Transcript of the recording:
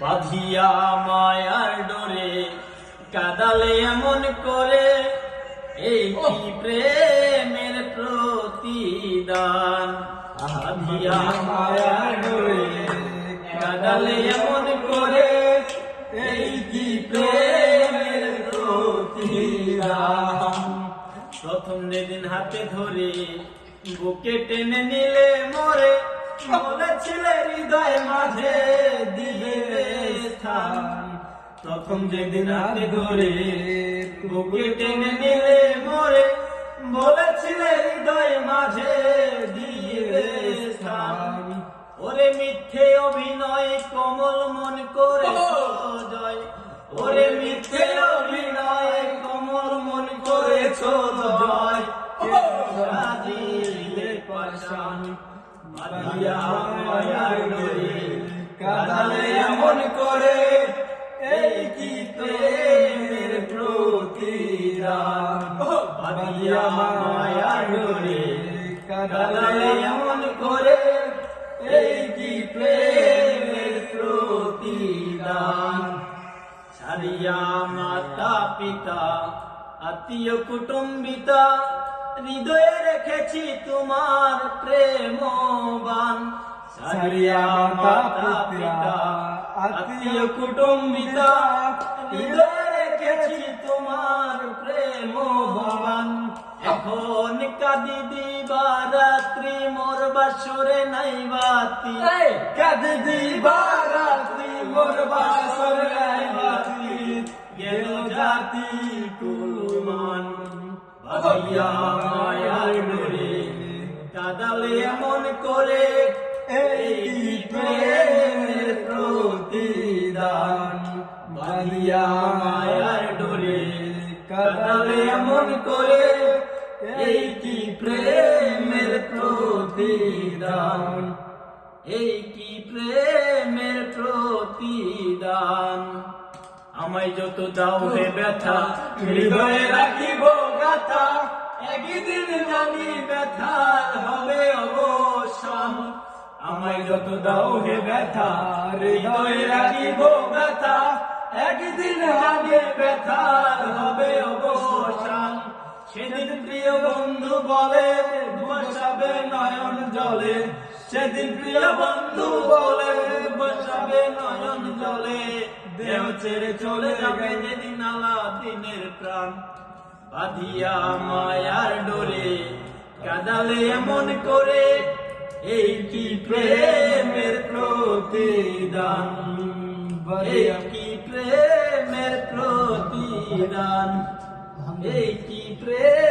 বাঁধিয়া মায়ার ডোরে কাদালে এমন করে এই কি প্রেমের প্রতিদান? বাঁধিয়া মায়ার ডোরে কাদালে এমন করে এই কি প্রেমের প্রতিদান? প্রথম যেদিন হাতে ধরে বুকে টেনে নিলে মরে বলেছিলে হৃদয় স্থান প্রথম যেদিন হাতে ধরে বুকে টেনে নিলে মরে বলেছিলে হৃদয় মাঝে স্থান। ওরে মিথ্যে অভিনয় কমল মন করে জয়। ওরে মিথ্যে অভিনয় কমল মন করেছ জয়। সাজিলে পাশান বাঁধিয়া বাঁধিয়া মায়ার ডোরে কাদালে এমন করে মাতা পিতা আত্মীয় কুটুম্বিতা হৃদয়ে রেখেছি তোমার প্রেমবান ছাড়িয়া কুটুম্বিতা হৃদয়ে রেখেছি তোমার প্রেমবান এখন কাদি দিবা রাত্রি মোর বাসরে নাই বাতি। কাদি দিবা রাত্রি মোর বাসরে নাই বাতি। গেল জাতি কুলমান বাবিয়া মায়ার ডোরে কাদালে এমন করে এই প্রেমের প্রতিদান। বালিয়া মায়ার ডোরে কাদালে এমন করে এই কি প্রেমের প্রতিদান এই কি প্রেমের প্রতিদান। আমায় যত দাও হে ব্যথা, হৃদয়ে রাখিব গাথা, একদিন জানি ব্যথার হবে অবসান। আমায় যত দাও হে ব্যথা, হৃদয়ে রাখিব ব্যথা একদিন হবে ব্যথার হবে অবসান। সেদিন প্রিয় বন্ধু বলে বসাবে নয়ন জলে। সেদিন প্রিয় বন্ধু বলে বসাবে নয়ন জলে। দেহ ছেড়ে চলে যাবে যেদিন আলা দিনের প্রাণ। বাঁধিয়া মায়ার ডোরে কাদালে এমন করে, এই কি প্রেমের প্রতিদান? এই কি প্রেমের প্রতিদান? এই কি প্রেম